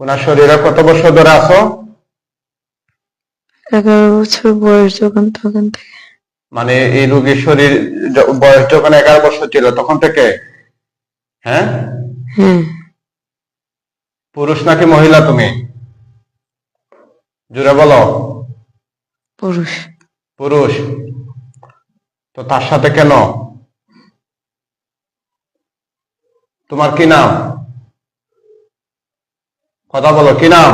ওনার শরীরে কত বছর ধরে আছো? এগারো বছর বয়স যখন তখন থেকে। মানে এই রোগীর শরীর বয়স যখন এগারো বছর ছিল তখন থেকে? হ্যাঁ? হ্যাঁ। পুরুষ নাকি মহিলা তুমি? জুড়ে বলো। পুরুষ। পুরুষ। তো তার সাথে কেন? তোমার কি নাম? কথা বলো কি নাম?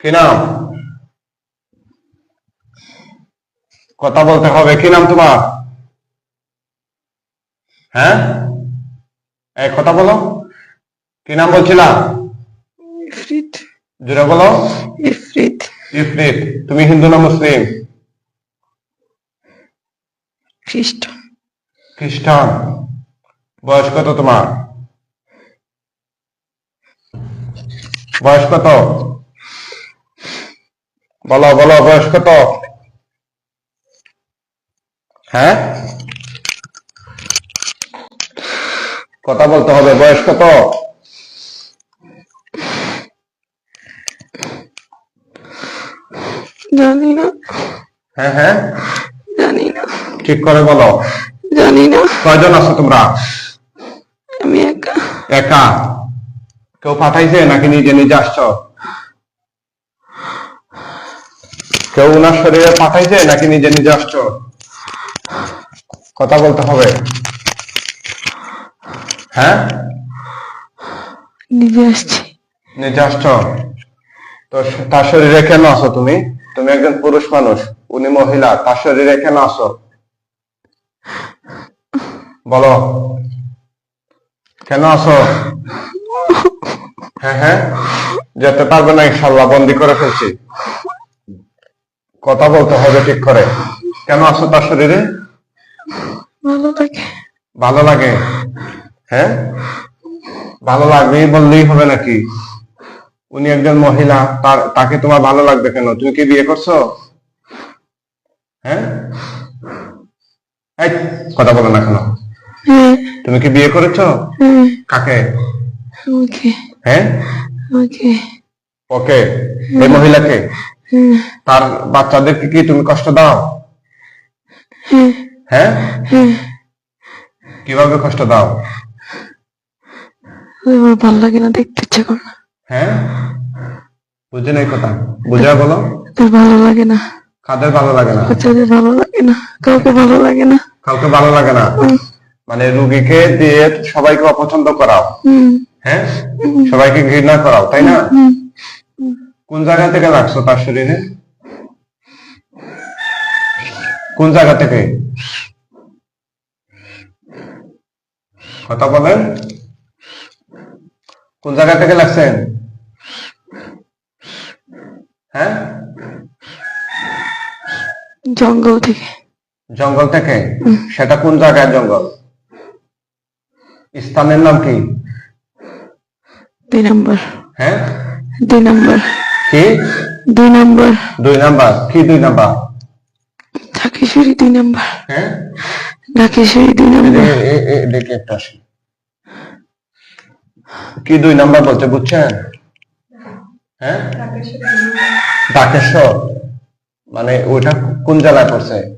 কি নাম? কথা বলতে হবে কি নাম তোমার? হ্যাঁ? এই কথা বলো। কি নাম বলছিলাম ইফরিত। জুড়ে বলো। ইফরিত। ইফরিত তুমি হিন্দু না মুসলিম? খ্রিস্টান খ্রিস্টান বয়স কত তোমার? বয়স কত? বলো বলো বয়স কত? হ্যাঁ? কথা বলতে হবে বয়স কত? জানি না হ্যাঁ হ্যাঁ? জানি না ঠিক করে বলো। জানি না কয়জন আছো তোমরা? একা? কেউ পাঠাইছে নাকি নিজে নিজে আসছো? কেউ ওনার শরীরে পাঠাইছে নাকি নিজে নিজে আসছো? কথা বলতে হবে। হ্যাঁ? নিজে আসছি। নিজে আসছো? তো তার শরীরে কেন আছো তুমি? তুমি একজন পুরুষ মানুষ উনি মহিলা তার শরীরে কেন আছো? বলো। কেন আছো? হ্যাঁ হ্যাঁ যেতে পারবে না ইনশাল্লাহ বন্দি করে ফেলছি। কথা বলতে হবে ঠিক করে। কেন আছো তার শরীরে? ভালো লাগে। ভালো লাগে? হ্যাঁ? ভালো লাগবেই বললেই হবে নাকি? উনি একজন মহিলা তার তাকে তোমার ভালো লাগবে কেন? তুমি কি বিয়ে করছ? হ্যাঁ? কথা বলো না কেন। তুমি কি বিয়ে করেছ? হ্যাঁ কাকে? আমাকে। হ্যাঁ? আমাকে। ওকে? এই মহিলাকে? হ্যাঁ তার বাচ্চাদেরকে কি তুমি কষ্ট দাও? হ্যাঁ হ্যাঁ? হ্যাঁ কীভাবে কষ্ট দাও? আমার ভালো লাগে না দেখতে ইচ্ছা করে না। হ্যাঁ? বুঝে নাই কথা। বুঝা বলো। তার ভালো লাগে না। কাদের ভালো লাগে না? বাচ্চাদের ভালো লাগে না। কাউকে ভালো লাগে না। কাউকে ভালো লাগে না? মানে রুগীকে দিয়ে সবাইকে অপছন্দ করাও। হ্যাঁ? সবাইকে ঘৃণা করাও তাই না? কোন জায়গা থেকে লাগছো তার শরীরে? কোন জায়গা থেকে? কথা বলেন। কোন জায়গা থেকে লাগছেন? হ্যাঁ? জঙ্গল থেকে। জঙ্গল থেকে? সেটা কোন জায়গায় জঙ্গল? স্থানের নাম কি? দুই নম্বর। হ্যাঁ? দুই নম্বর। কি? দুই নম্বর। দুই নাম্বার। কি দুই নাম্বার? ঢাকেশ্বরী দুই নম্বর। হ্যাঁ? ঢাকেশ্বরী দুই নম্বর। এ- এ- এ- দেখে একটা আসি। কি দুই নাম্বার বলতে বুঝছেন? হ্যাঁ? ডাকেশ্বর মানে ওইটা কোন জেলায় পড়ছে?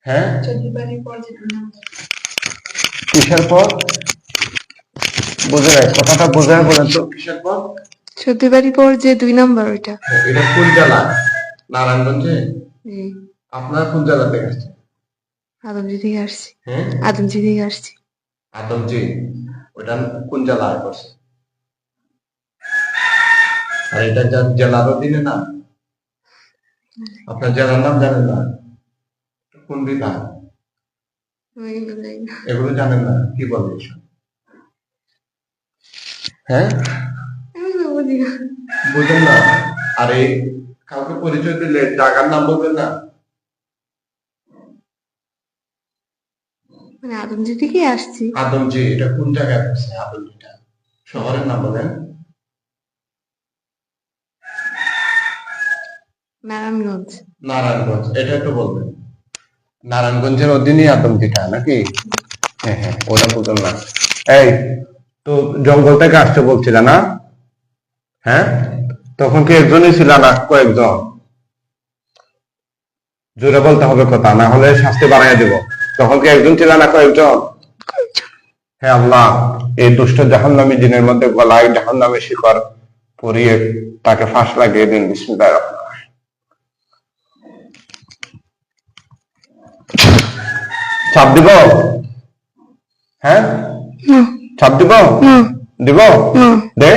হ্যাঁ? কিসের পর? বুঝে নাই কথাটা বোঝায় বলেন তো। কিসের পর? চৌধুরী পর যে দুই নাম্বার ওইটা। এটা কোন জেলা? নারায়ণগঞ্জে? আপনার কোন জেলা থেকে আসছে? আদমজি থেকে আসছি। হ্যাঁ? আদমজি থেকে আসছি। আদমজি ওটা কোন জেলায় পড়ছে? আর এটা জেলার অধীনে না? আপনার জেলার নাম জানেন না? কোন বিভাগ? এগুলো জানেন না কি বলে হ্যাঁ? বুঝেন না। আরে কাউকে পরিচয় দিলে জায়গার নাম বলবেন না। মানে আদমজি থেকে আসছি? আদমজি এটা কোন জায়গায় পড়ছে আদমজিটা? শহরের নাম বলেন। নারায়ণগঞ্জ। নারায়ণগঞ্জ এটা একটু বলবেন। নারায়ণগঞ্জের অধীনেই আদমজিটা নাকি? হ্যাঁ হ্যাঁ ওটা না। এই, তো জঙ্গল থেকে আসতে বলছিল না হ্যাঁ? তখন কি একজনই ছিল না কয়েকজন? জোরে বলতে হবে কথা, না হলে শাস্তি বাড়াই দেব। তখন কি একজন ছিল, না কয়েকজন? হ্যাঁ আল্লাহ, এই দুষ্ট জাহান্নামী দিনের মধ্যে গলায় জাহান্নামী শিকর পরিয়ে তাকে ফাঁস লাগিয়ে দিন, বিসমিল্লাহির চাপ দিব? হ্যাঁ? চাপ দিব? দিব? দে?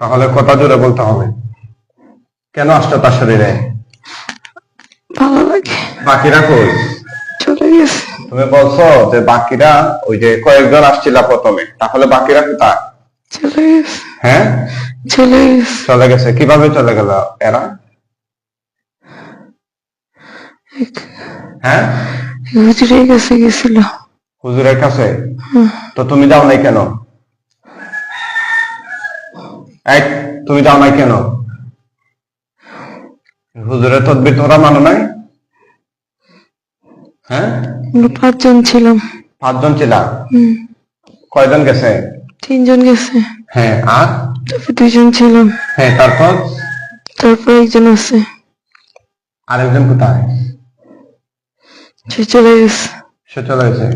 তাহলে কথা জোরে বলতে হবে। কেন আসছো তার শরীরে? ভালো লাগে। বাকিরা কই? চলে গেছে। তুমি বলছো যে বাকিরা ওই যে কয়েকজন আসছিল প্রথমে তাহলে বাকিরা কোথায়? চলে গেছে। হ্যাঁ? চলে গেছে। চলে গেছে। কীভাবে চলে গেল এরা? হ্যাঁ? হুজুরের কাছে গেছিল। হুজুরের কাছে? তো তুমি যাও নাই কেন? এই তুমি যাও নাই কেন? হুজুরের তদবির তোমরা মানো নাই? হ্যাঁ? পাঁচজন ছিলাম। পাঁচজন ছিলা? হুম, কয়জন গেছে? তিনজন গেছে। হ্যাঁ আর? তারপর দুইজন ছিলাম। হ্যাঁ তারপর? তারপর একজন আছে। আরেকজন কোথায়? সে চলে গেছে। সে চলে গেছে।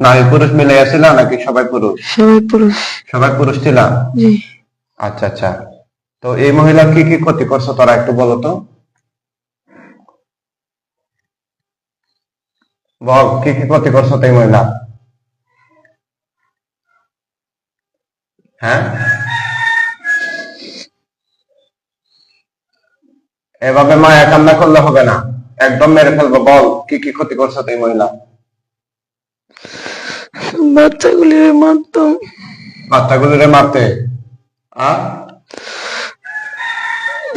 নারী পুরুষ মিলে ছিল নাকি সবাই পুরুষ? সবাই পুরুষ। সবাই পুরুষ ছিল? জি। আচ্ছা আচ্ছা। তো এই মহিলা কি কি ক্ষতি করছ তোরা একটু বলো তো? বল কি কি ক্ষতি করছ এই মহিলা? হ্যাঁ? এভাবে মায়া কান্না করলে হবে না। একদম মেরে ফেলব বল কি কি ক্ষতি করছ তো এই মহিলা? বাচ্চাগুলি মারতাম। বাচ্চাগুলোরে মারতে? আর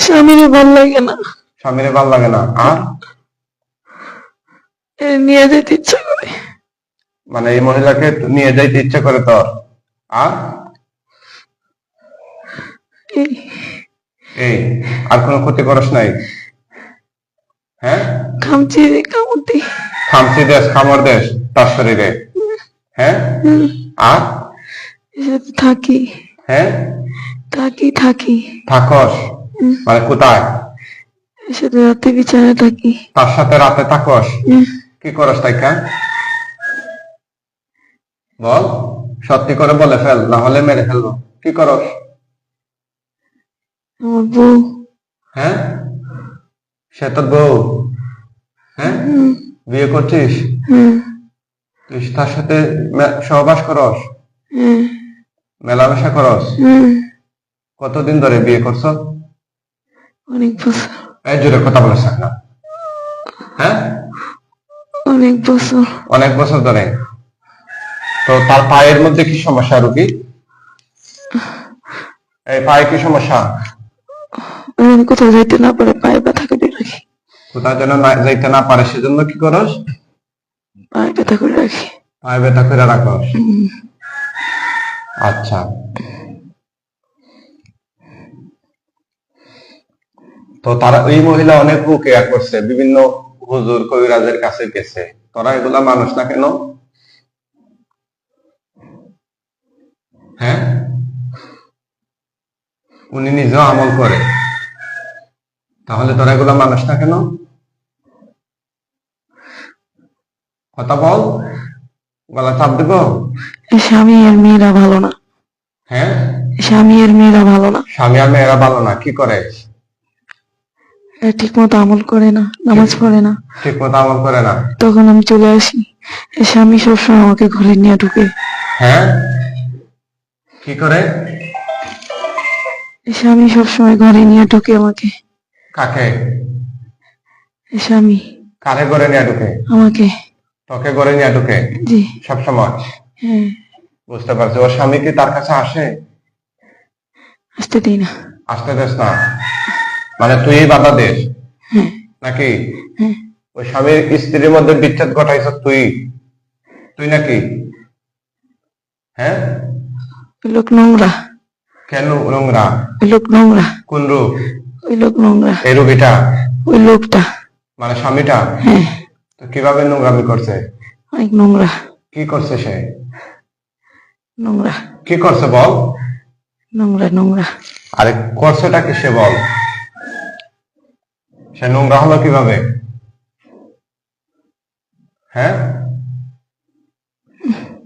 স্বামীর ভালো লাগে না। স্বামীরে ভালো লাগে না আর নিয়ে যেতে ইচ্ছা করে। মানে এই মহিলাকে নিয়ে যাইতে ইচ্ছা করে তোর আর এই। এই আর কোনো ক্ষতি করস নাই? হ্যাঁ? খামচি দিয়ে কামড় খামসি দেশ খামর দেশ তার শরীরে। হ্যাঁ? আর? থাকি। হ্যাঁ? থাকি থাকি। থাকস? মানে কোথায়? সাথে রাতে বিছানায় থাকি। তার সাথে রাতে থাকস? কি করস তাইকা বল সত্যি করে বলে ফেল না হলে মেরে ফেলব। কি করস? হ্যাঁ? সে তোর বউ। হ্যাঁ? বিয়ে করছিস? তুই তার সাথে সহবাস করস? মেলামেশা করস? কতদিন ধরে বিয়ে করছ? অনেক বছর। এই জোরে কথা বলিস না। হ্যাঁ? অনেক বছর। অনেক বছর ধরে। তো তার পায়ের মধ্যে কি সমস্যা রুগী এই পায়ে কি সমস্যা? কোথাও যাইতে না পারে পায়ে ব্যথা করে কোথাও যেন যাইতে না পারে সেজন্য কি করস? পায়ে ব্যথা করে রাখি। পায়ে ব্যথা করে রাখস? আচ্ছা। তো তারা এই মহিলা অনেক রুকিয়া করছে বিভিন্ন হুজুর কবিরাজের কাছে গেছে। তোরা এগুলা মানুষ না কেন? হ্যাঁ? উনি নিজেও আমল করে। তাহলে তোরা এগুলা মানুষ না কেন? কথা বল গলা চাপ দিব? স্বামী আর মেয়েরা ভালো না। হ্যাঁ? স্বামী আর মেয়েরা ভালো না। স্বামী আর মেয়েরা ভালো না কি করে? ঠিক মতো আমল করে না নামাজ পড়ে না। ঠিক মতো আমল করে না। তখন আমি চলে আসি। স্বামী সবসময় আমাকে ঘরে নিয়ে ঢুকে। হ্যাঁ? কি করে? স্বামী সবসময় ঘরে নিয়ে ঢুকে আমাকে। কাকে? স্বামী। কারে ঘরে নিয়ে ঢুকে? আমাকে। তোকে ঘরে নিয়ে ঢুকে জি। সব সময় হ্যাঁ। বুঝতে পারছি। ওর স্বামী কি তার কাছে আসে? আসতে দিই না। আসতে দেস না। মানে তুই বাধা দেশ হ্যাঁ। নাকি? হ্যাঁ। ওই স্বামীর স্ত্রীর মধ্যে বিচ্ছেদ ঘটাইছ তুই? তুই নাকি? হ্যাঁ? লোক নোংরা। কেন নোংরা? ওই লোক নোংরা। কোন রূপ? ওই লোক নোংরা। এই রুগীটা ওই লোকটা। মানে স্বামীটা? হ্যাঁ। তো কীভাবে নোংরামি করছে? অনেক নোংরা। কি করছে সে? নোংরা। কি করছে বল? নোংরা নোংরা। আরে করছেটা কি সে বল? সে নোংরা হলো কীভাবে? হ্যাঁ?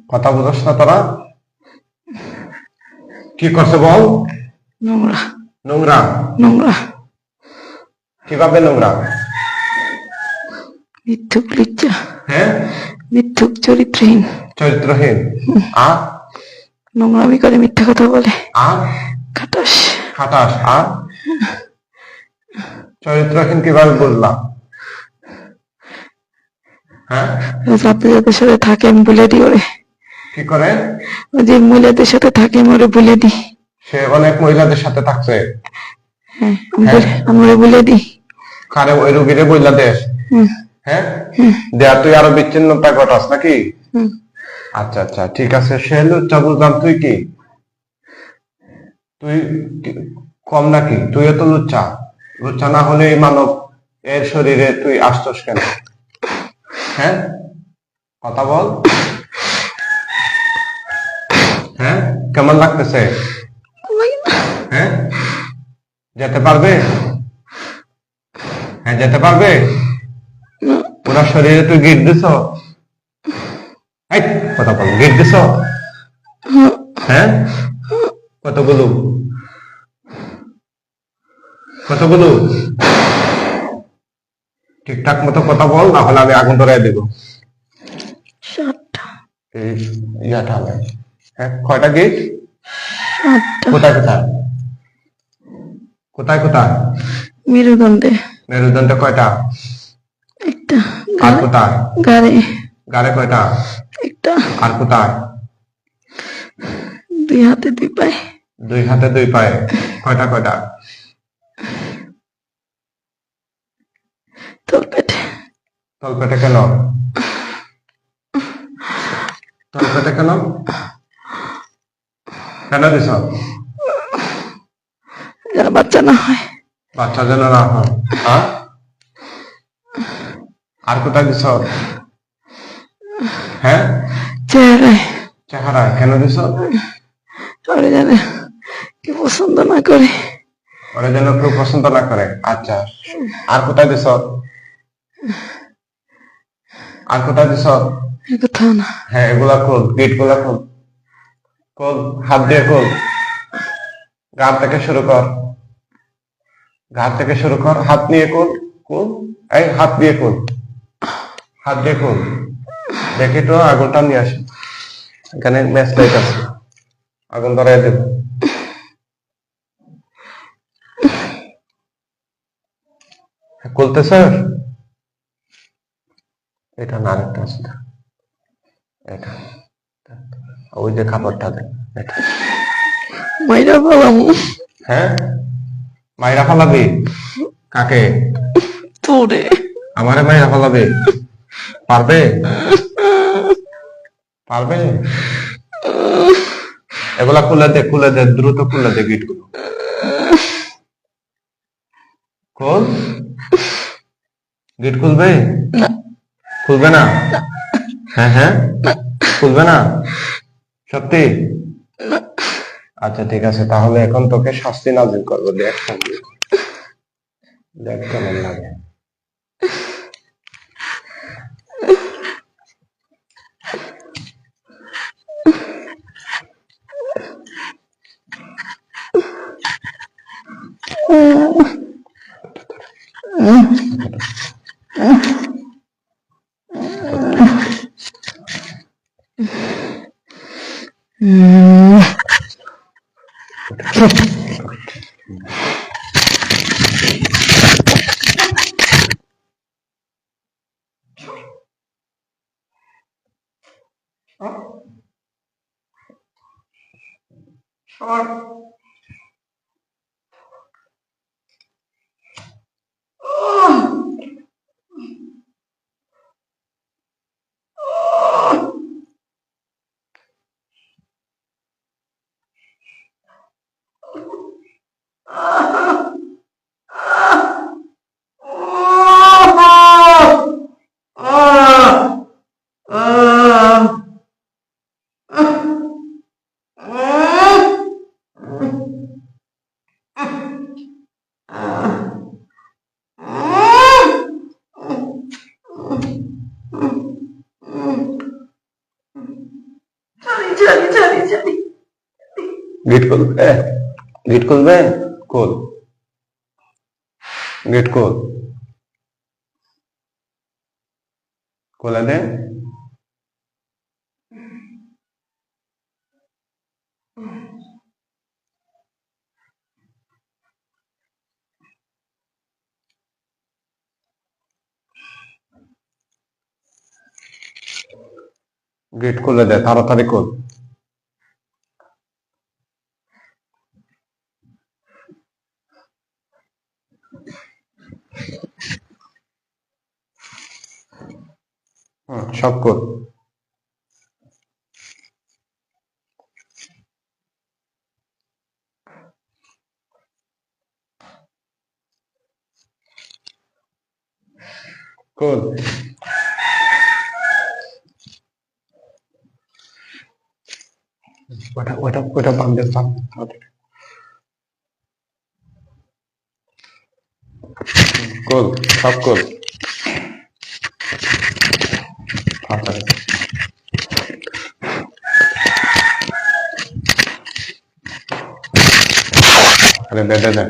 কথা বুঝস না তোরা? কি করছে বল? নোংরা। নোংরা। নোংরা। কীভাবে নোংরা? মিথ্যুক লিজ্জা হ্যাঁ? মিথ্যুক চরিত্রহীন। চরিত্রহীন। আর নোংরামি করে মিথ্যা কথা বলে। আর খাটাস। খাটাস। আর চরিত্রহীন কীভাবে বুঝলাম হ্যাঁ? সাথে থাকে আমি বলে দিই ওরে। কি করে? ওই যে মহিলাদের সাথে থাকে আমি ওরে বলে দিই। সে অনেক মহিলাদের সাথে থাকছে। হ্যাঁ আমি বলে- ওরে বলে দিই। কারে ওই রুগীরে বইলা দেশ হুম, হ্যাঁ? দেয়া তুই আরও বিচ্ছিন্নতা ঘটাস নাকি? আচ্ছা আচ্ছা ঠিক আছে সে লুচ্চা বুঝলাম তুই কি? তুই কম নাকি? তুইও তো লুচ্চা। লুচ্চা না হলে এই মানব এর শরীরে তুই আসতস কেন? হ্যাঁ? কথা বল। হ্যাঁ? কেমন লাগতেছে? হ্যাঁ? যেতে পারবে? হ্যাঁ যেতে পারবে? ওনার শরীরে তুই গিট দিছ? এই, কথা বল গিট দিছ? হ্যাঁ? কতগুলো কতগুলো ঠিকঠাক মতো কথা বল না হলে আমি আগুন ধরাই দেবো। সাতটা। এই ইয়াটা হ্যাঁ কয়টা গেট? কোথায় কোথায়? কোথায় কোথায়? মেরুদণ্ডে। মেরুদণ্ড কয়টা? একটা। আর কোথায়? গাড়ে। গাড়ে কয়টা? একটা। আর কোথায়? দুই হাতে দুই পায়ে। দুই হাতে দুই পায়ে। কয়টা কয়টা? তলপেটে। তলপেটে কেন? তলপেটে কেন? কেন দিছ? যেন বাচ্চা না হয়। বাচ্চা যেন না হয়। হ্যাঁ? আর কোথায় দিছ? হ্যাঁ? চেহারায়। চেহারায় কেন দিছ? ওরে যেন কি পছন্দ না করে। ওরা যেন কেউ পছন্দ না করে। আচ্ছা আর কোথায় দিছ? আর কোথায় দিছ? কোথাও না। হ্যাঁ এগুলা খোল গেটগুলা খোল। খোল হাত দিয়ে খোল। গার থেকে শুরু কর। গার থেকে শুরু কর হাত নিয়ে খোল খোল। এই হাত দিয়ে খোল। হাত দেখুন দেখি তো আগুনটা নিয়ে আসে। এখানে ম্যাচ লাইট আছে। আগুন ধরাই দেব। খুলতে স্যার এটা না আরেকটা আছে এটা। ওই যে খাবারটা দেন এটা। মাইরা বলাম হ্যাঁ? মাইরা ফালাবি? কাকে? তোরে। আমারে মাইরা ফালাবে? পারবে? পারবে? এগুলা খুলে দে খুলে দে দ্রুত খুলে দে গিটগুলো খোল। গিট খুলবে? খুলবে না? হ্যাঁ হ্যাঁ? খুলবে না? সত্যি? আচ্ছা ঠিক আছে তাহলে এখন তোকে শাস্তি নাজিল করব দেখ দেখ কেমন লাগে। 어. 응. 응. গেট গেট খুলবে খোল। গেট খোল। খোলা দে গেট খুলে দে তাড়াতাড়ি খোল। সব কর। কর। ওটা ওটা ওটা বাম দে, তাড়াতাড়ি। হুম, কর সব কর তাড়াতাড়ি আরে দে দে দে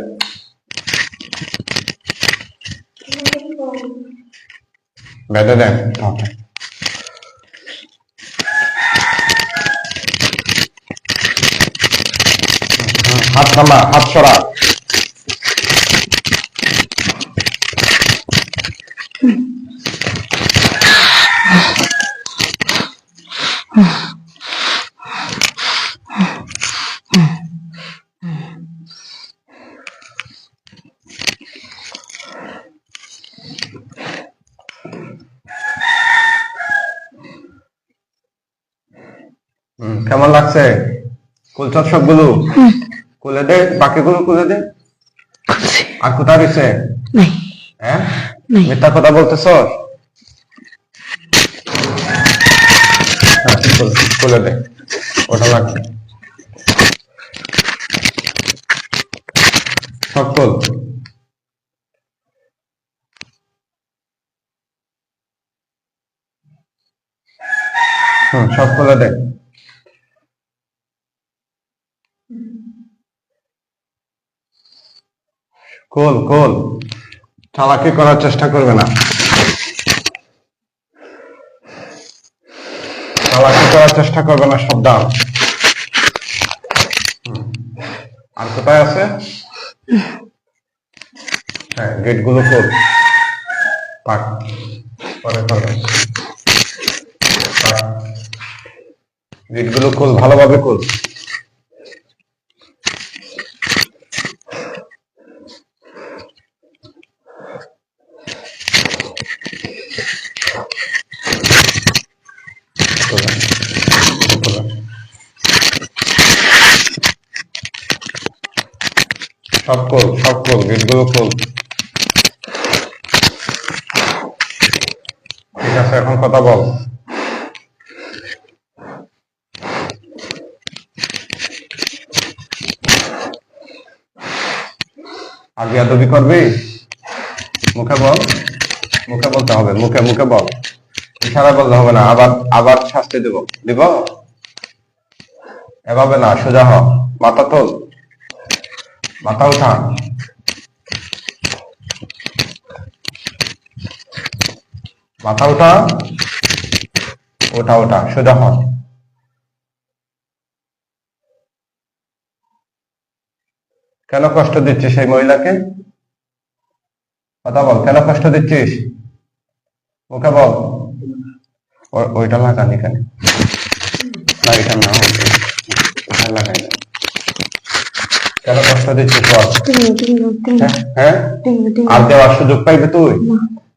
বেঁধে দেন তাড়াতাড়ি হুম, হাত নামা হাত সরা হুম, কেমন লাগছে কুলচার সবগুলো খুলে দে বাকিগুলো খুলে দে। আর কোথায় নাই। হ্যাঁ? মিথ্যা কথা বলতেছ? খুলে দে। ওটা লাগবে। সব খোল হুম সব খুলে দে। কোল কোল। চালাকি করার চেষ্টা করবে না। চালাকি করার চেষ্টা করবে না, সাবধান। হুম। আর কোথায় আছে? হ্যাঁ গেটগুলো খোল। পাক পরে গেটগুলো খোল, ভালোভাবে খোলা। সব খোল সব খোল গেটগুলো খোল। ঠিক আছে, এখন কথা বল। আর বিয়াদবি করবি? মুখে বল। মুখে বলতে হবে, মুখে মুখে বল। ইশারা বলতে হবে না, আবার আবার শাস্তি দেব। দিব? এভাবে না, সোজা হ। মাথা তোল। মাথা উঠা মাথা উঠা ওঠা ওঠা, সোজা হ কেন কষ্ট দিচ্ছিস সেই মহিলাকে? কথা বল, কেন কষ্ট দিচ্ছিস? মুখে বল। ওইটা লাগান এখানে। না, এটা না লাগাই না কেন কষ্ট দিচ্ছিস বল হ্যাঁ? আর দেওয়ার সুযোগ পাইবে তুই?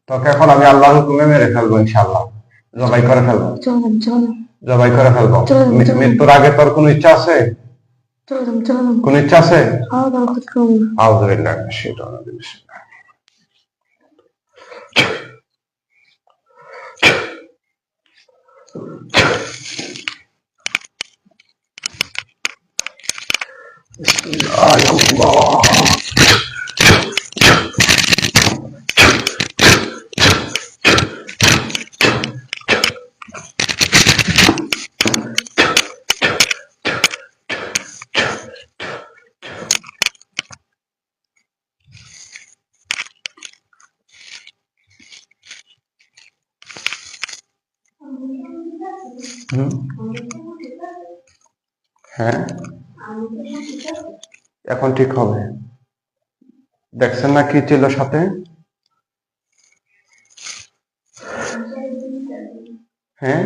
তোকে এখন আমি আল্লাহ হুকুমে মেরে ফেলব ইনশাল্লাহ জবাই করে ফেলব। জবাই করে ফেলব। মৃত্যুর আগে তোর কোন ইচ্ছা আছে? কোন ইচ্ছা আছে? আলহামদুলিল্লাহ Bismillahirrahmanirrahim. এখন ঠিক হবে। দেখছেন না কি ছিল সাথে? হ্যাঁ?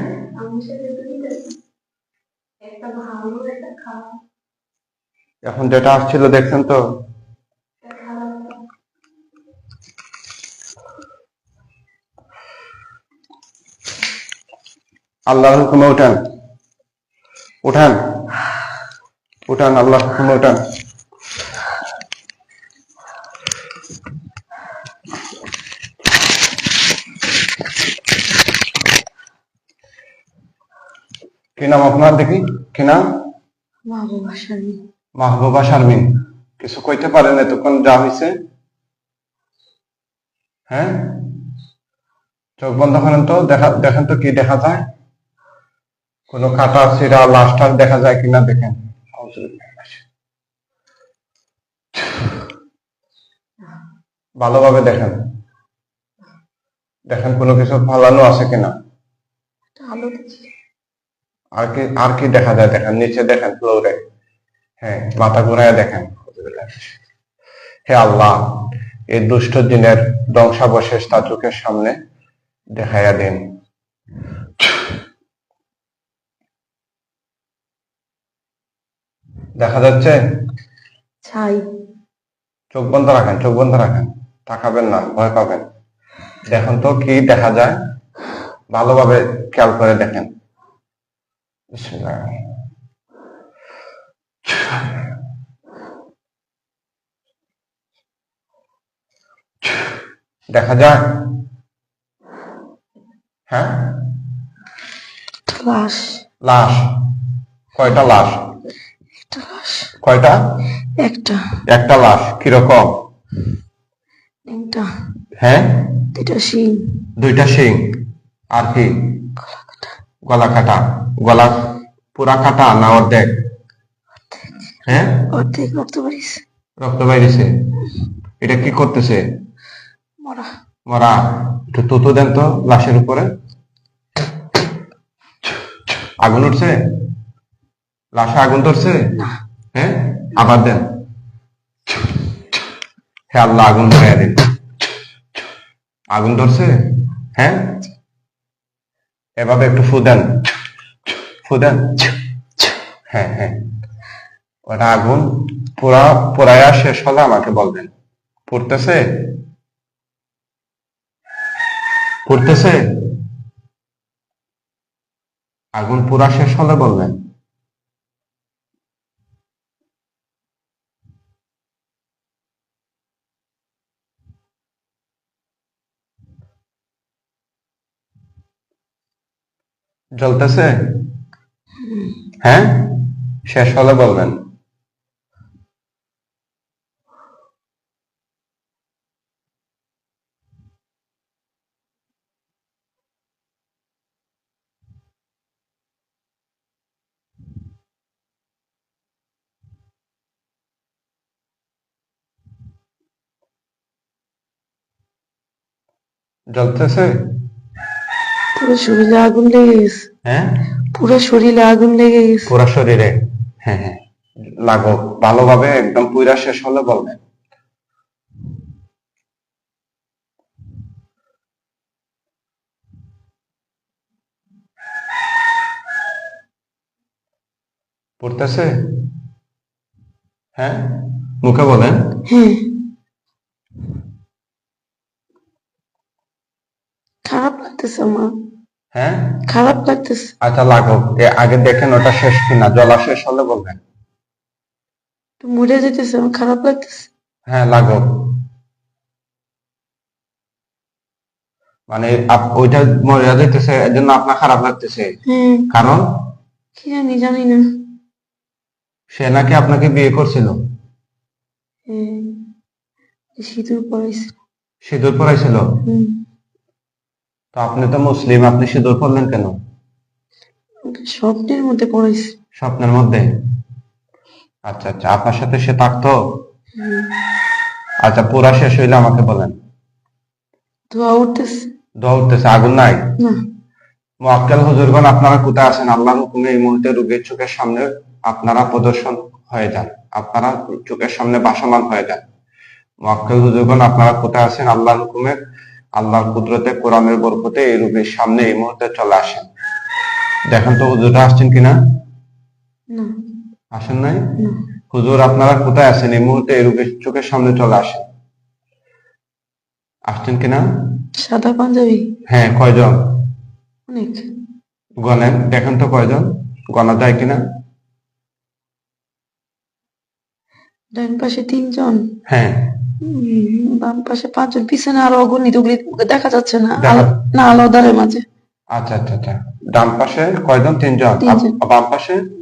এখন যেটা আসছিল দেখছেন তো? আল্লাহর হুকুমে উঠান। উঠান। উঠান, আল্লাহর হুকুমে উঠান। কি নাম আপনার দেখি? কি নাম? মাহবুবা শারমিন। কিছু কইতে পারেন এতক্ষণ যা হয়েছে হ্যাঁ? চোখ বন্ধ করেন তো দেখা দেখেন তো কি দেখা যায়। কোনো কাটা ছিঁড়া লাশটার দেখা যায় কিনা দেখেন। ভালোভাবে দেখেন। দেখেন কোনো কিছু ফালানো আছে কিনা? আলো আর কি আর কি দেখা যায়? দেখেন নিচে দেখেন ফ্লোরে হ্যাঁ মাথা ঘুরায় দেখেন। হে আল্লাহ এই দুষ্ট দিনের ধ্বংসাবশেষ তার চোখের সামনে দেখাইয়া দিন। দেখা যাচ্ছে? ছাই। চোখ বন্ধ রাখেন চোখ বন্ধ রাখেন। তাকাবেন না ভয় পাবেন। দেখেন তো কি দেখা যায়? ভালোভাবে খেয়াল করে দেখেন। বিসমিল্লাহ। দেখা যায় হ্যাঁ? লাশ। লাশ। কয়টা লাশ? লাশ। কয়টা? একটা। একটা লাশ কীরকম? হ্যাঁ? দুটা শিং। দুইটা শিং। আর কি? গলা কাটা গলা পুরা কাটা না অর্ধেক? হ্যাঁ? অর্ধেক রক্ত বাড়িস রক্ত বাইরেছে এটা কি করতেছে? মরা। মরা। একটু তুতু দেন তো লাশের উপরে। আগুন উঠছে? লাশে আগুন ধরছে? হ্যাঁ? আবার দেন। হ্যাঁ আল্লাহ আগুন ধরে দিন। আগুন ধরছে? হ্যাঁ? এভাবে একটু ফুদেন ফুদেন হ্যাঁ হ্যাঁ। ওটা আগুন পুরা পুরায়া শেষ হলে আমাকে বলবেন। পড়তেছে? পড়তেছে? আগুন পুরা শেষ হলে বলবেন। জ্বলতেছে হ্যাঁ? শেষ হলে বলবেন। জ্বলতেছে? পুরো শরীরে আগুন লেগে গেছে। হ্যাঁ? পুরো শরীরে আগুন লেগে গেছে। পুরা শরীরে? হ্যাঁ হ্যাঁ। লাগো ভালোভাবে একদম পুরা শেষ হলে বলবেন পড়তেছে? হ্যাঁ? মুখে বলেন। হ্যাঁ। খারাপ লাগতেছে আমার। হ্যাঁ? খারাপ লাগতেছে। আচ্ছা লাগো এ আগে দেখেন ওটা শেষ কিনা? জলা শেষ হলে বলবেন। মরে যেতেছে খারাপ লাগতেছে। হ্যাঁ লাগো মানে আপ- ওইটা মরে যাইতেছে এর জন্য আপনার খারাপ লাগতেছে। কারণ? কি জানি জানি না। সে নাকি আপনাকে বিয়ে করছিল। সিঁদুর পরাইছে। সিঁদুর পরাইছিল? হুম। তো আপনি তো মুসলিম আপনি সিঁদুর পরলেন কেন? স্বপ্নের মধ্যে পড়াইছে স্বপ্নের মধ্যে? আচ্ছা আচ্ছা আপনার সাথে সে থাকতো? আচ্ছা পুরা শেষ হইলে আমাকে বলেন। ধোয়া উঠতেছে। ধোয়া উঠতেছে আগুন নাই? মোয়াক্কেল হুজুরগণ আপনারা কোথায় আছেন? আল্লাহর হুকুমে এই মুহূর্তে রোগীর চোখের সামনে আপনারা প্রদর্শন হয়ে যান। আপনারা চোখের সামনে বাসমান হয়ে যান। মোয়াক্কেল হুজুরগণ আপনারা কোথায় আছেন? আল্লাহর হুকুমে আল্লাহর কুদরতে কোরআনের বরকতে এই রোগীর সামনে এই মুহূর্তে চলে আসেন। দেখেন তো হুজুররা আসছেন কিনা? আসেন নাই? হুজুর আপনারা কোথায় আছেন? এই মুহূর্তে এই রোগীর চোখের সামনে চলে আসেন। আসছেন কিনা? সাদা পাঞ্জাবি? হ্যাঁ কয়জন? অনেক। গনেন দেখেন তো কয়জন? গনা যায় কিনা? ডান পাশে তিনজন। হ্যাঁ। বাম পাশে পাঁচজন পিছনে আরও অগণিত ওগুলি দেখা যাচ্ছে না না আলাদারের মাঝে। আচ্ছা আচ্ছা আচ্ছা। ডান পাশে কয়জন? তিনজন। বাম পাশে?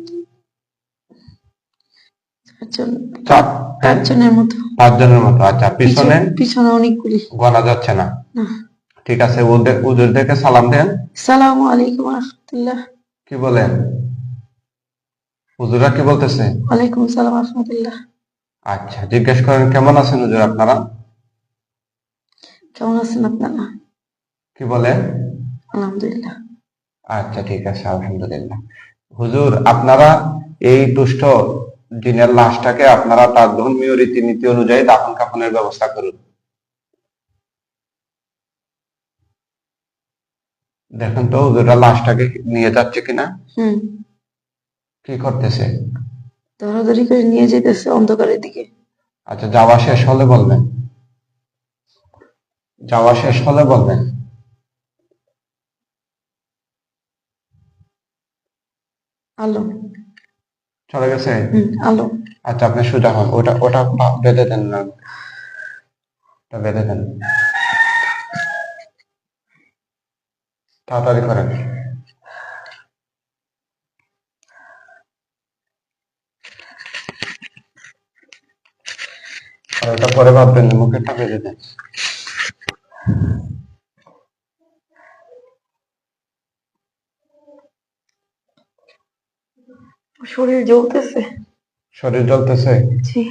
পাঁচজনের মতো। পাঁচজনের মতো আচ্ছা পিছনে পিছনে- অনেকগুলি। গনা যাচ্ছে না। না। ঠিক আছে ওদের ওদেরকে সালাম দেন। সালাম আলাইকুম রহমতুল্লাহ। কি বলেন? হুজুরা কি বলতেছে? ওয়ালাইকুম সালাম রহমতুল্লাহ। আচ্ছা জিজ্ঞেস করেন কেমন আছেন হুজুর আপনারা? কেমন আছেন আপনারা? কি বলে? আলহামদুলিল্লাহ। আচ্ছা ঠিক আছে আলহামদুলিল্লাহ। হুজুর আপনারা এই দুষ্ট জিনের লাশটাকে আপনারা তার ধর্মীয় রীতিনীতি অনুযায়ী দাফন কাফনের ব্যবস্থা করুন। দেখেন তো হুজুররা লাশটাকে নিয়ে যাচ্ছে কিনা? হুম। কি করতেছে? ধরাধরি করে নিয়ে যেতেছে অন্ধকারের দিকে। আচ্ছা যাওয়া শেষ হলে বলবেন। যাওয়া শেষ হলে বলবেন। আলো। চলে গেছে? আলো। আচ্ছা আপনি সোজা হন। ওটা ওটা বেঁধে দেন না। ওটা বেঁধে দেন। তাড়াতাড়ি করেন। আর ওটা পরে ভাববেন মুখে ঠাকুর বেঁধে শরীর জ্বলতেছে। শরীর জ্বলতেছে? জি।